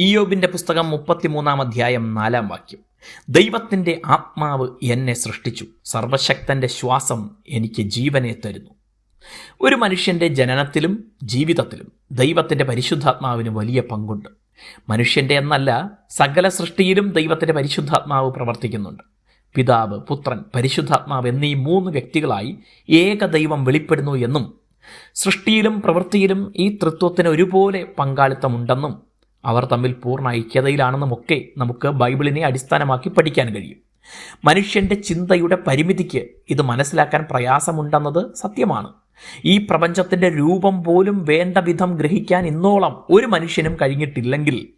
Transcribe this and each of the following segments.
ഇയോബിന്റെ പുസ്തകം മുപ്പത്തിമൂന്നാം അധ്യായം നാലാം വാക്യം. ദൈവത്തിന്റെ ആത്മാവ് എന്നെ സൃഷ്ടിച്ചു. സർവശക്തന്റെ ശ്വാസം എനിക്ക് ജീവനെ തരുന്നു. ഒരു മനുഷ്യന്റെ ജനനത്തിലും ജീവിതത്തിലും ദൈവത്തിന്റെ പരിശുദ്ധാത്മാവിന് വലിയ പങ്കുണ്ട്. മനുഷ്യന്റെ എന്നല്ല സകല സൃഷ്ടിയിലും ദൈവത്തിന്റെ പരിശുദ്ധാത്മാവ് പ്രവർത്തിക്കുന്നുണ്ട്. പിതാവ് പുത്രൻ പരിശുദ്ധാത്മാവ് എന്നീ മൂന്ന് വ്യക്തികളായി ഏക ദൈവം വെളിപ്പെടുന്നു എന്നും സൃഷ്ടിയിലും പ്രവൃത്തിയിലും ഈ തൃത്വത്തിന് ഒരുപോലെ പങ്കാളിത്തമുണ്ടെന്നും അവർ തമ്മിൽ പൂർണ ഐക്യതയിലാണെന്നുമൊക്കെ നമുക്ക് ബൈബിളിനെ അടിസ്ഥാനമാക്കി പഠിക്കാൻ കഴിയും. മനുഷ്യന്റെ ചിന്തയുടെ പരിമിതിക്ക് ഇത് മനസ്സിലാക്കാൻ പ്രയാസമുണ്ടെന്നത് സത്യമാണ്. ഈ പ്രപഞ്ചത്തിന്റെ രൂപം പോലും വേണ്ട വിധം ഗ്രഹിക്കാൻ ഇന്നോളം ഒരു മനുഷ്യനും കഴിഞ്ഞിട്ടില്ലെങ്കിൽ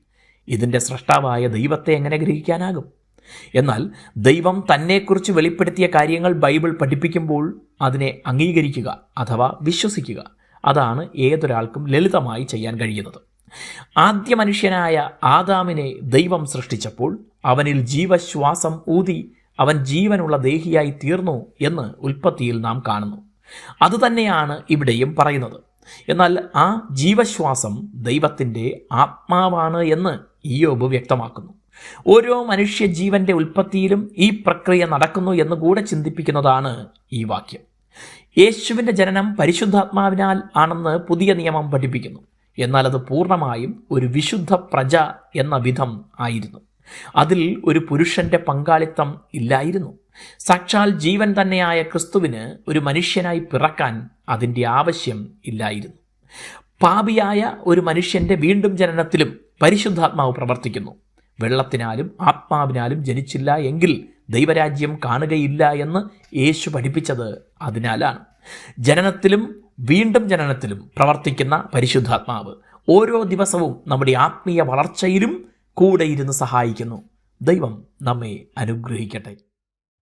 ഇതിന്റെ സൃഷ്ടാവായ ദൈവത്തെ എങ്ങനെ ഗ്രഹിക്കാനാകും? എന്നാൽ ദൈവം തന്നെക്കുറിച്ച് വെളിപ്പെടുത്തിയ കാര്യങ്ങൾ ബൈബിൾ പഠിപ്പിക്കുമ്പോൾ അതിനെ അംഗീകരിക്കുക അഥവാ വിശ്വസിക്കുക അതാണ് ഏതൊരാൾക്കും ലളിതമായി ചെയ്യാൻ കഴിയുന്നത്. ആദ്യ മനുഷ്യനായ ആദാമിനെ ദൈവം സൃഷ്ടിച്ചപ്പോൾ അവനിൽ ജീവശ്വാസം ഊതി അവൻ ജീവനുള്ള ദേഹിയായി തീർന്നു എന്ന് ഉൽപ്പത്തിയിൽ നാം കാണുന്നു. അതുതന്നെയാണ് ഇവിടെയും പറയുന്നത്. എന്നാൽ ആ ജീവശ്വാസം ദൈവത്തിന്റെ ആത്മാവാണ് എന്ന് ഈയോബ് വ്യക്തമാക്കുന്നു. ഓരോ മനുഷ്യ ജീവന്റെ ഉൽപ്പത്തിയിലും ഈ പ്രക്രിയ നടക്കുന്നു എന്ന് കൂടെ ചിന്തിപ്പിക്കുന്നതാണ് ഈ വാക്യം. യേശുവിന്റെ ജനനം പരിശുദ്ധാത്മാവിനാൽ ആണെന്ന് പുതിയ നിയമം പഠിപ്പിക്കുന്നു. എന്നാൽ അത് പൂർണമായും ഒരു വിശുദ്ധ പ്രജ എന്ന വിധം ആയിരുന്നു. അതിൽ ഒരു പുരുഷന്റെ പങ്കാളിത്തം ഇല്ലായിരുന്നു. സാക്ഷാൽ ജീവൻ തന്നെയായ ക്രിസ്തുവിന് ഒരു മനുഷ്യനായി പിറക്കാൻ അതിന്റെ ആവശ്യം ഇല്ലായിരുന്നു. പാപിയായ ഒരു മനുഷ്യന്റെ വീണ്ടും ജനനത്തിലും പരിശുദ്ധാത്മാവ് പ്രവർത്തിക്കുന്നു. വെള്ളത്തിനാലും ആത്മാവിനാലും ജനിച്ചില്ല എങ്കിൽ ദൈവരാജ്യം കാണുകയില്ല എന്ന് യേശു പഠിപ്പിച്ചത് അതിനാലാണ്. ജനനത്തിലും വീണ്ടും ജനനത്തിലും പ്രവർത്തിക്കുന്ന പരിശുദ്ധാത്മാവ് ഓരോ ദിവസവും നമ്മുടെ ആത്മീയ വളർച്ചയിലും കൂടെ ഇരുന്ന് സഹായിക്കുന്നു. ദൈവം നമ്മെ അനുഗ്രഹിക്കട്ടെ.